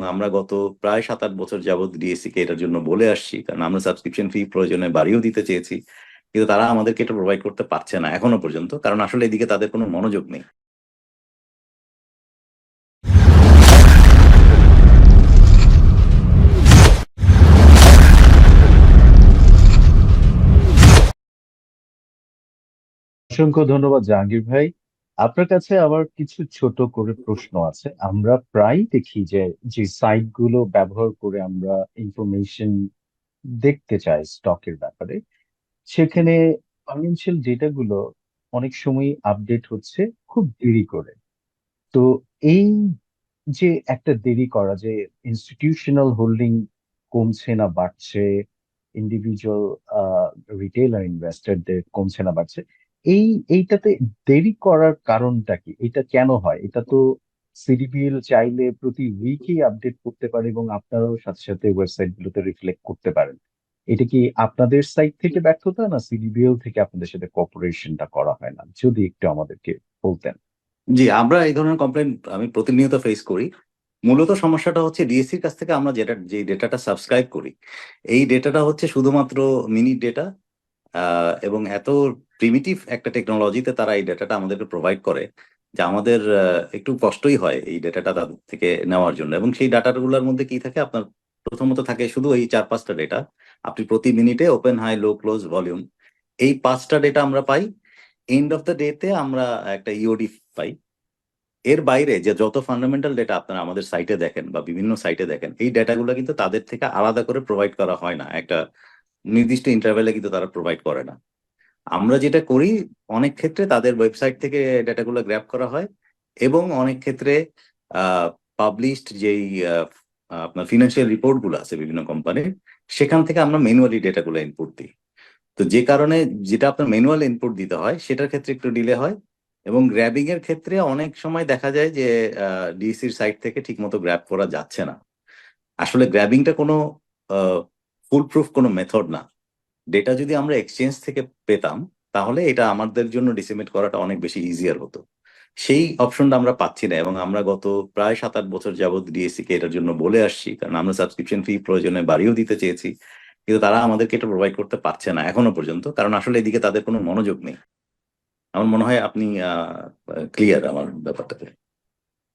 এবং আমরা গত প্রায় সাত আট বছর যাবৎ ডিএসসি কে এটার জন্য বলে আসছি। কারণ আমরা সাবস্ক্রিপশন ফি প্রয়োজনে বাড়িয়েও দিতে চেয়েছি। কিন্তু তারা আমাদেরকে এটা প্রোভাইড করতে পারছে না এখনও পর্যন্ত। কারণ আসলে এদিকে তাদের কোনো মনোযোগ নেই। অসংখ্য ধন্যবাদ জাহাঙ্গীর ভাই। আপনার কাছে আবার কিছু ছোট করে প্রশ্ন আছে। আমরা প্রায় দেখি যে যে সাইটগুলো ব্যবহার করে আমরা ইনফরমেশন দেখতে চাই স্টকের ব্যাপারে। সেখানে ফাইন্যান্সিয়াল ডেটা গুলো অনেক সময় আপডেট হচ্ছে খুব দেরি করে। তো এই যে একটা দেরি করা, যে ইনস্টিটিউশনাল হোল্ডিং কমছে না, বাড়ছে ইন্ডিভিজুয়াল রিটেলার ইনভেস্টরদের কমছে না, বাড়ছে এই, এইটাতে দেরি করার কারণটা কি? এটা কেন হয়? এটা তো সিডিবিএল চাইলে প্রতি উইকই আপডেট করতে পারে এবং আপনারাও সাথে সাথে ওয়েবসাইট গুলোতে রিফ্লেক্ট করতে পারেন। এটা কি আপনাদের সাইট থেকে ব্যর্থতা না সিডিবিএল থেকে আপনাদের সাথে কর্পোরেশনটা করা হয় না? যদি একটু আমাদেরকে বলতেন। জি, আমরা এই ধরনের কমপ্লেন আমি প্রতিনিয়ত ফেস করি। মূলত সমস্যাটা হচ্ছে ডিএসসির কাছ থেকে আমরা যেটা যে ডেটাটা সাবস্ক্রাইব করি, এই ডেটাটা হচ্ছে শুধুমাত্র মিনিট ডেটা এবং এত প্রিমিটিভ একটা টেকনোলজিতে তারা এই ডেটাটা আমাদেরকে প্রোভাইড করে, যে আমাদের একটু কষ্টই হয় এই ডেটাটা তাদের থেকে নেওয়ার জন্য। এবং সেই ডাটাগুলোর মধ্যে কি থাকে? আপনার প্রথমত থাকে শুধু এই চার পাঁচটা ডেটা আপনি প্রতি মিনিটে open high low close volume এই পাঁচটা ডেটা আমরা পাই। এন্ড অফ দ্য ডেতে আমরা একটা ইওডি পাই। এর বাইরে যে যত ফান্ডামেন্টাল ডেটা আপনারা আমাদের সাইটে দেখেন বা বিভিন্ন সাইটে দেখেন, এই ডেটাগুলো কিন্তু তাদের থেকে আলাদা করে প্রোভাইড করা হয় না। একটা নির্দিষ্ট ইন্টারভেলে কিন্তু তারা প্রোভাইড করে না। আমরা যেটা করি, অনেক ক্ষেত্রে তাদের ওয়েবসাইট থেকে ডেটাগুলো গ্র্যাব করা হয় এবং অনেক ক্ষেত্রে পাবলিশড যেই আপনার ফিনান্সিয়াল রিপোর্টগুলো আছে বিভিন্ন কোম্পানির সেখান থেকে আমরা ম্যানুয়ালি ডেটাগুলো ইনপুট দিই। তো যে কারণে যেটা আপনার ম্যানুয়াল ইনপুট দিতে হয়, সেটার ক্ষেত্রে একটু ডিলে হয় এবং গ্র্যাবিং এর ক্ষেত্রে অনেক সময় দেখা যায় যে ডিসির সাইট থেকে ঠিকমতো গ্র্যাব করা যাচ্ছে না। আসলে গ্র্যাবিংটা কোনো ফুল প্রুফ কোনো মেথড না। ডেটা যদি আমরা এক্সচেঞ্জ থেকে পেতাম, তাহলে এটা আমাদের জন্য ডিসিমেট করাটা অনেক বেশি ইজিয়ার হতো। সেই অপশনটা আমরা পাচ্ছি না এবং আমরা গত প্রায় সাত আট বছর যাবৎ ডিএসসি কে এটার জন্য বলে আসছি, কারণ আমরা সাবস্ক্রিপশন ফি প্রয়োজনে বাড়িয়েও দিতে চেয়েছি, কিন্তু তারা আমাদেরকে এটা প্রোভাইড করতে পারছে না এখনও পর্যন্ত, কারণ আসলে এদিকে তাদের কোনো মনোযোগ নেই। আমার মনে হয় আপনি ক্লিয়ার আমার ব্যাপারটাতে।